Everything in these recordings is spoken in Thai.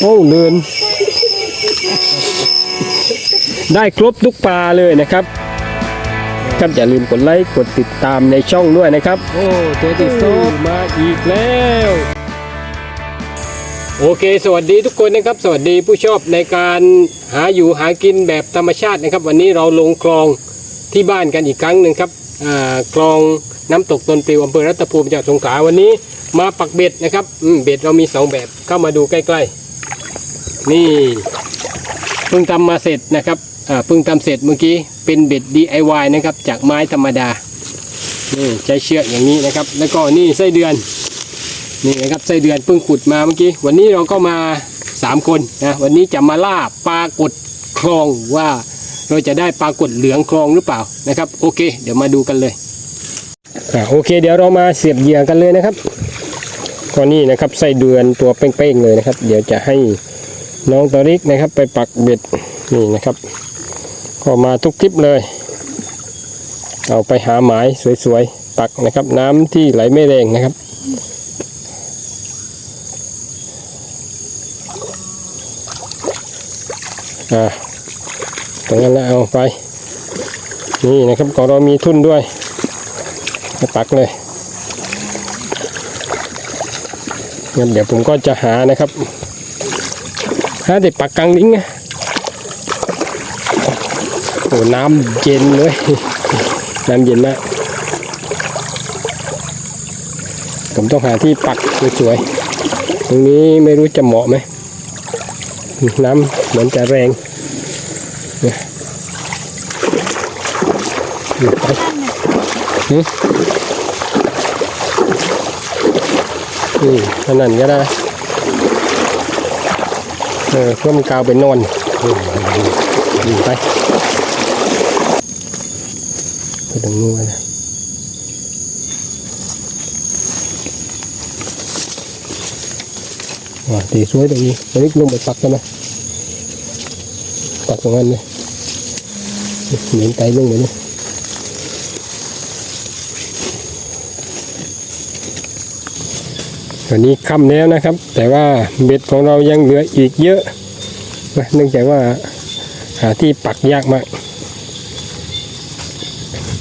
โอ้เนิน ได้ครบทุกปลาเลยนะครับครับอย่าลืมกดไลค์กดติดตามในช่องด้วยนะครับ โอ้ตัวที่สองมาอีกแล้ว โอเค สวัสดีทุกคนนะครับ สวัสดีผู้ชอบในการหาอยู่หากินแบบธรรมชาตินะครับ วันนี้เราลงคลองที่บ้านกันอีกครั้งหนึ่งครับ คลองน้ำตกตนปลิวอำเภอรัตภูมิจังหวัดสงขลาวันนี้มาปักเบ็ดนะครับเบ็ดเรามีสองแบบเข้ามาดูใกล้ๆ นี่เพิ่งทำมาเสร็จนะครับเพิ่งทำเสร็จเมื่อกี้เป็นเบ็ด DIY นะครับจากไม้ธรรมดานี่ใช้เชือกอย่างนี้นะครับ แล้วก็นี่ไส้เดือนนี่นะครับไส้เดือนเพิ่งขุดมาเมื่อกี้ วันนี้เราก็มา 3 คนนะวันนี้จะมาล่าปลากดคลองว่า เราจะได้ปลากดเหลืองคลองหรือเปล่านะครับ โอเค เดี๋ยวมาดูกันเลยอ่าโอเค เดี๋ยวเรามาเสียบเหยื่อกันเลยนะครับก็นี่นะครับไส้เดือนตัวเป้งๆเลยนะครับ เดี๋ยวจะให้น้องตอริกนะครับ ไปปักเบ็ดนี่นะครับ ก็มาทุกคลิปเลย เอาไปหาหมายสวยๆปักนะครับ น้ำที่ไหลไม่แรงนะครับอ่า ตรงนั้นแล้วเอาไป นี่นะครับของเรามีทุ่นด้วยปักเลยงั้นเดี๋ยวผมก็จะหานะครับหาเด็กปักกลางลิงนะโอ้น้ำเย็นเลยน้ำเย็นมากผมต้องหาที่ปักสวยๆตรงนี้ไม่รู้จะเหมาะไหมน้ำเหมือนจะแรง เนี่ยอยู่ไปหืมอืมขนาดก็ได้ เออเพื่อมันกาวไปนอนอืมอยู่ไปไปตรงนู้นนะว่าตีสวยตรงนี้ตรงนี้ลงไปปักกันไหมปักตรงนั้นเลย เหม็นไตลงเลยนี่วันนี้ค่ำแล้วนะครับ แต่ว่าเบ็ดของเรายังเหลืออีกเยอะนะเนื่องจากว่าหาที่ปักยากมาก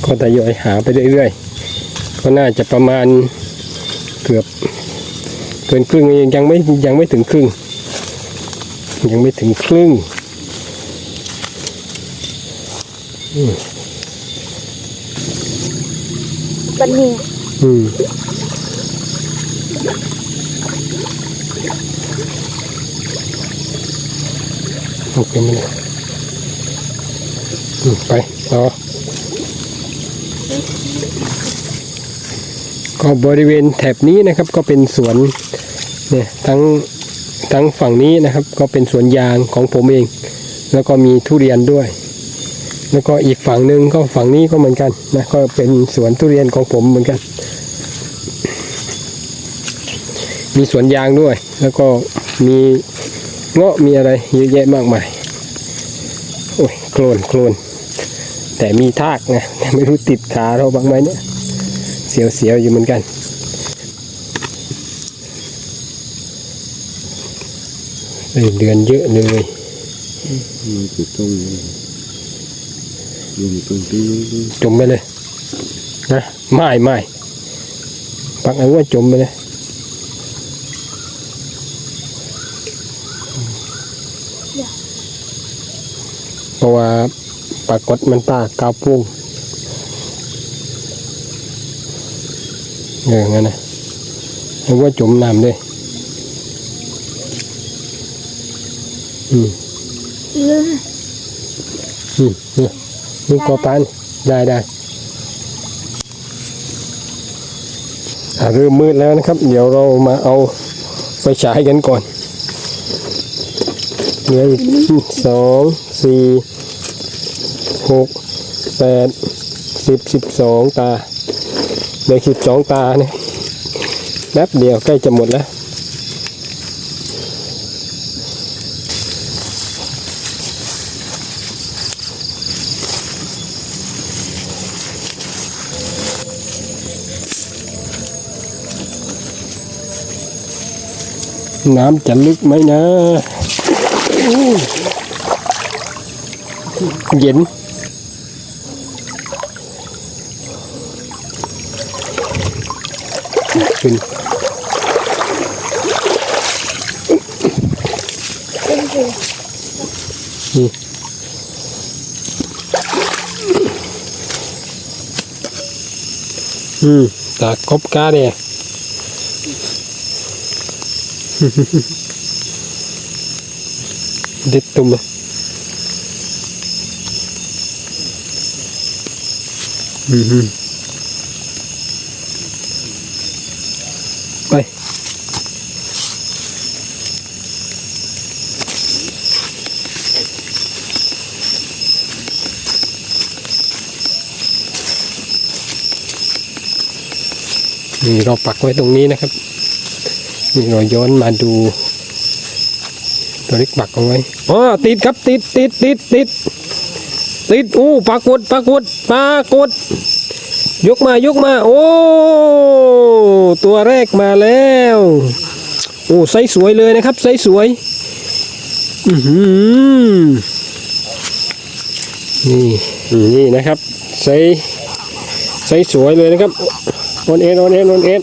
ก็ทยอยหาไปเรื่อยๆ ก็น่าจะประมาณเกือบเกินครึ่งยังไม่ยังไม่ถึงครึ่ง ยังไม่ถึงครึ่ง บันนี้อืมโอเคไหมเนี่ยอืมไปต่อก็บริเวณแถบนี้นะครับก็เป็นสวนเนี่ยทั้งทั้งฝั่งนี้นะครับ ก็เป็นสวนยางของผมเอง แล้วก็มีทุเรียนด้วย แล้วก็อีกฝั่งหนึ่งก็ฝั่งนี้ก็เหมือนกันนะก็เป็นสวนทุเรียนของผมเหมือนกัน มีสวนยางด้วย แล้วก็มีเงาะมีอะไรเยอะแยะมากมายโอ้ยโคลนโคลนแต่มีทากนะไม่รู้ติดขาเราบ้างไหมเนี่ยเสียวๆอยู่เหมือนกันเอ้ยเดือนเยอะเลยมันจะต้อง ลงตรงที่จมไปเลย นะไม่ไม่ปักเอาว่าจมไปเลยเพราะว่าปรากฏมันตากาวปุ้งเอองั้นนะเอาว่าจมน้ำด้วยอืมเอออืม เนี่ยนี่กอปานได้ได้อะเริ่มมืดแล้วนะครับ เดี๋ยวเรามาเอาไฟฉายกันก่อนเหลืออีกสองสี่หกแปดสิบสิบสองตาเหลือสิบสองตาเนี่ยแป๊บเดียวใกล้จะหมดแล้ว น้ำจะลึกไหมนะ เย็น ขึ้นนี่ออืมตากครบกาเนี่ย เด็ดตุ่มอืมฮึไปนี่เราปักไว้ตรงนี้นะครับ นี่เราย้อนมาดูตัวเล็กปักเอาไว้อ๋อติดครับติดติดติดติดติดอู้ปรากฏปรากฏปรากฏ ยกมายกมา โอ้ตัวแรกมาแล้ว โอ้ไซสสวยเลยนะครับไซสสวยอือหือนี่นี่นะครับไซส์ไซสสวยเลยนะครับโอนเอ็นโอนเอ็นโอนเอ็น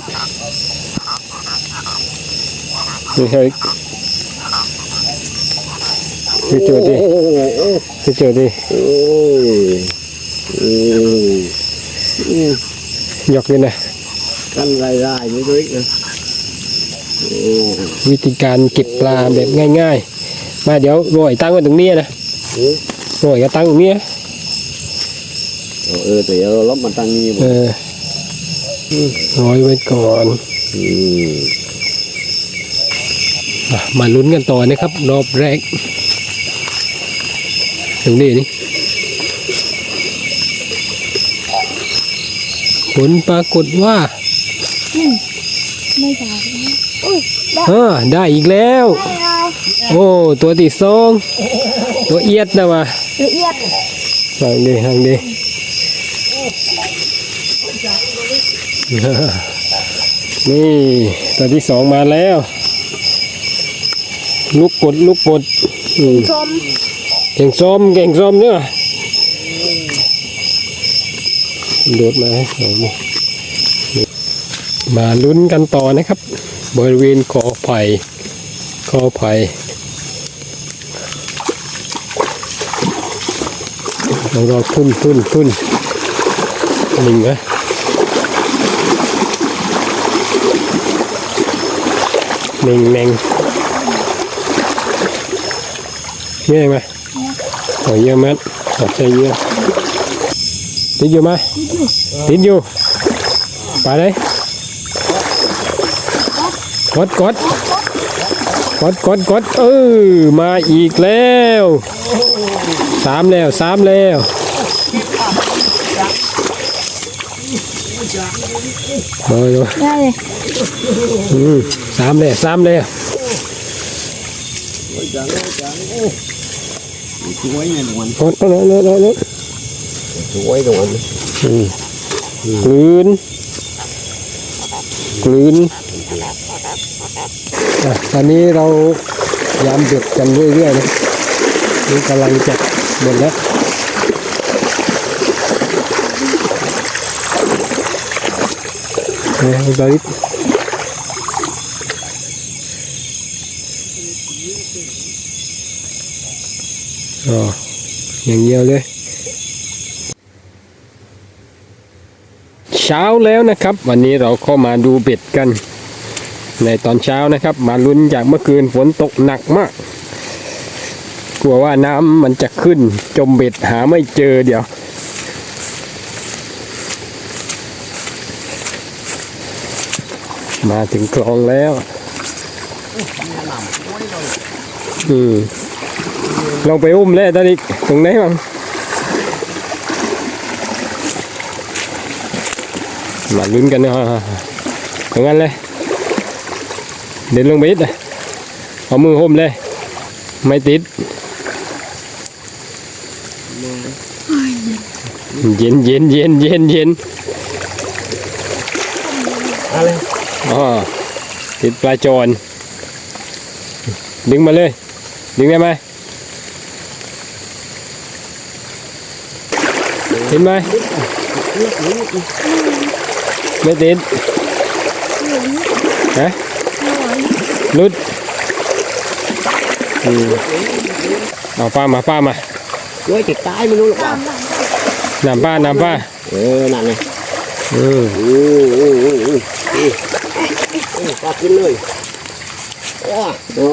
นี่ครับพี่เจอดิพี่เจอดิโอ้ยโอ้ยยกเลยนะกันลายลายไม่ด้วยนะโอ้วิธีการเก็บปลาแบบง่ายๆ มาเดี๋ยวโรยตั้งไว้ตรงนี้นะโรยก็ตั้งตรงนี้นะเออแต่เราล้มมาตั้งนี้เออโรยไว้ก่อนอืมอะ มาลุ้นกันต่อนะครับ รอบแรก ตรงนี้นี่ผลปรากฏว่าไม่ได้อุ้ยได้เออได้อีกแล้วไม่เอาโอ้ตัวที่สองตัวเอียดนะวะละเอียดห่างดีห่างดีนี่ตัวที่สองมาแล้ว ลูกกดลูกกดอืมชมเก่งส้มเก่งส้มเนี่ยโดดมาให้สองนี่มาลุ้นกันต่อนะครับ บริเวณคอไผ่คอไผ่เรารอทุ่นทุ่นทุ่นหนึ่งนะหนึ่งหนึ่ง เยอะไหมโอ้เยอะมั้ยขอใจเยอะติดอยู่ไหมติดอยู่ไปเลยกดกดกดกดกดเออมาอีกแล้วสามแล้วสามแล้วมาดูได้เลยอืมสามแล้วสามแล้ว สวยเนี่ยหนวลกดกดกดกดกดสวยหนวลอืมกลืนกลืนอะตอนนี้เรายามเด็ดกันเรื่อยๆนะนี่กำลังจะหมดแล้วเนี่ยบริษ อ๋ออย่างเดียวเลย เช้าแล้วนะครับ วันนี้เราเข้ามาดูเบ็ดกัน ในตอนเช้านะครับ มาลุ้นจากเมื่อคืนฝนตกหนักมาก กลัวว่าน้ำมันจะขึ้น จมเบ็ดหาไม่เจอเดี๋ยวมาถึงคลองแล้ว อืม ลองไปอุ้มแล้วตอนนี้ตรงไหนบ้างมาลุ้นกันนะตรงนั้นเลย เดินลงไปอีกเลยเอามือห่มเลย ไม่ติด เย็นเย็นเย็นเย็นเย็นอะไรอ๋อติดปลาจอนดึงมาเลย ดึงได้ไหม เห็นไหมไม่ติดฮะลุดอืมเอาป้ามาป้ามาเฮ้ยติดตายไม่รู้หรอกว่าน้ำป้าน้ำป้าเออนั่นไงอืมโอ้โหโอ้โหโอ้โหโอ้โหปลากินเลยว้าโอ้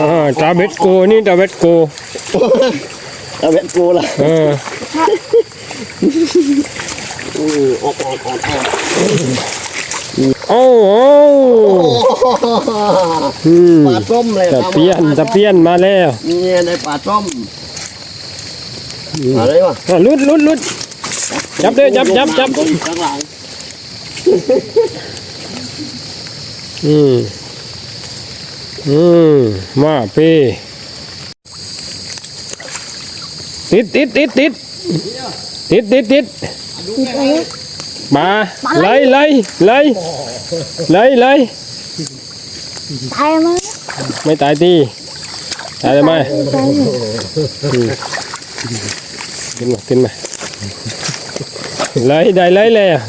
อ่าตาเบ็ดโกนี่ตาเบ็ดโกเอาเบ็ดกูละเอออือออกออกออกออกโอ้โหโอ้โหอืมปลาส้มเลยตะเพียนตะเพียนมาแล้วนี่ได้ปลาส้มอะไรวะลุดลุดลุดจับเด้อจับจับจับข้างหลังอืมอืมมาเปติดติดติดติด ติดติดติดติดเลยมาไล่ไล่ไล่ไล่ไล่ตายมั้ยไม่ตายตีตายได้ไหมตายอยู่ขึ้นมาขึ้นมาไล่ได้ไล่เลยอะ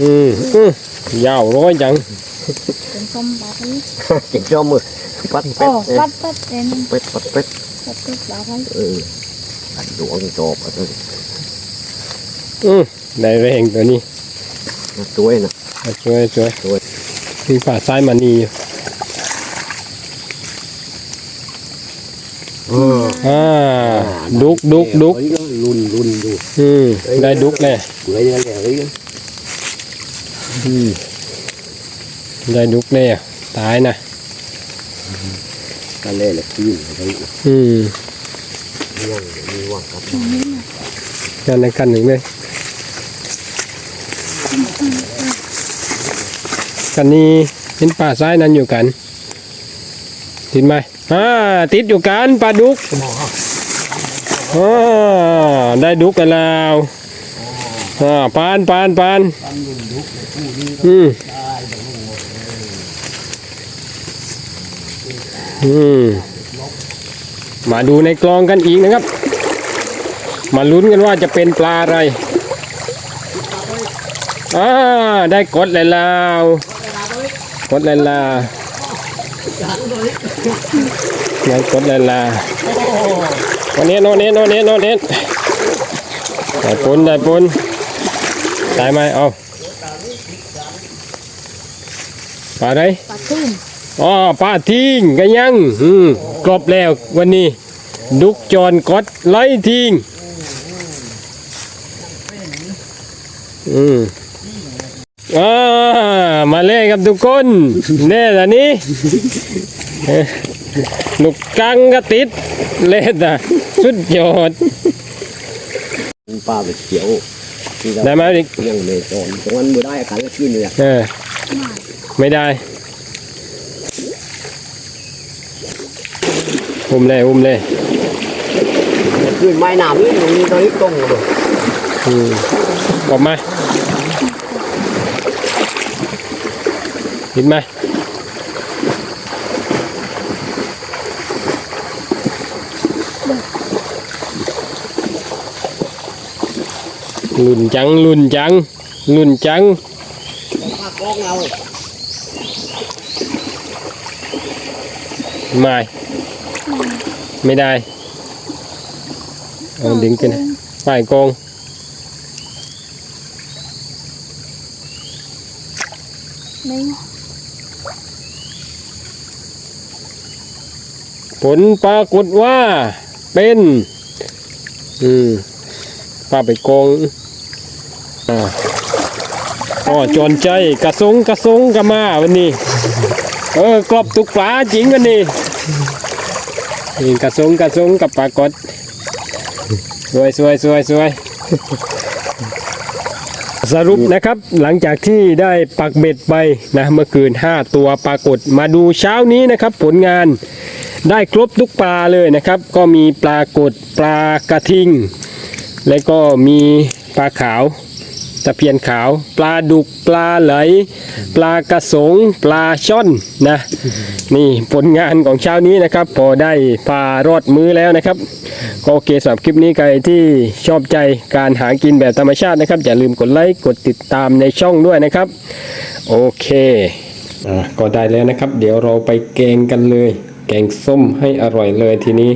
อืมอืมยาวร้อยจังเป็นส้มแบบนี้จิกจอมือปัดโอ้เป็ดปัดปัดเป็นเป็ดปัดเป็ดปัดปัดแบบนี้เออปั ดดวงจอบอะอืมได้แรงตัวนี้ช่วยนะอะช่วยช่วยช่วยมีฝ่าซ้ายมานีอยู่เอออ่าดุกดุกดุกลุนลุนดูอืมได้ดุกเลยเกลือยังไงเอ้ยได้ดุกเลยอะตายนะกันเล่แหละกินอะไรอืมยังมีว่างครับกันในกันหนึ่งเลยกันนี้เห็นป่าซ้ายนั้นอยู่กัน ติดไหมอ่าติดอยู่กันปลาดุกอ่าได้ดุกกันแล้วอ่าปานปานปานอืมอืม มาดูในกลองกันอีกนะครับ มาลุ้นกันว่าจะเป็นปลาอะไรอ่าได้กดเลยล้วกดเลยลาได้กดเลยลาวันนี้โนเนโนเนโนเน้นได้ปุนได้ปุนได้ไหมเอาปลาอะไรปัดขึ้น อ๋อปลาทิ้งกันยังอืมครบแล้ววันนี้ ดุกจอนกดไล่ทิ้งอืมอ่ามาเล่นกับทุกคนเน่ตอนนี้เอ้ยลูกกังก็ติดเล่นอะสุดยอดปลาไปเขียวได้ไหมอีกยังไม่ตอนตรงนั้นไม่ได้กันแล้วกินเนี่ยเออไม่ได้ อุ้มเลยอุ้มเลยขึ้นไม้หนามนี่ตรงนี้ตรงนี้ตรงเลยอืมออกมาเห็นไหมลุ่นจังลุ่นจังลุ่นจังปลากองเอา ไม่ไม่ได้เอาดึงขึ้นฝ่ายกองนี่ผลปรากฏว่าเป็นอืมป้าไปกองอ่าอ๋อจอนใจกระสงกระสงกระมาวันนี้ เออกรอบตุกปลาจริงวันนี้ นี่กระสงกระสงกับปลากดสวยสวยสวยสวยสรุปนะครับหลังจากที่ได้ปักเบ็ดไปนะเมื่อคืน 5 ตัวปรากฏมาดูเช้านี้นะครับ ผลงานได้ครบทุกปลาเลยนะครับ ก็มีปลากดปลากระทิง และก็มีปลาขาว ตะเพียนขาว ปลาดุกปลาไหล ปลากระสงปลาช่อนนะ นี่ผลงานของเช้านี้นะครับ พอได้พารอดมือแล้วนะครับก็โอเคสำหรับคลิปนี้ใครที่ชอบใจการหากินแบบธรรมชาตินะครับ อย่าลืมกดไลค์กดติดตามในช่องด้วยนะครับ โอเคอ่าก็ได้แล้วนะครับ เดี๋ยวเราไปแกงกันเลย แกงส้มให้อร่อยเลยทีนี้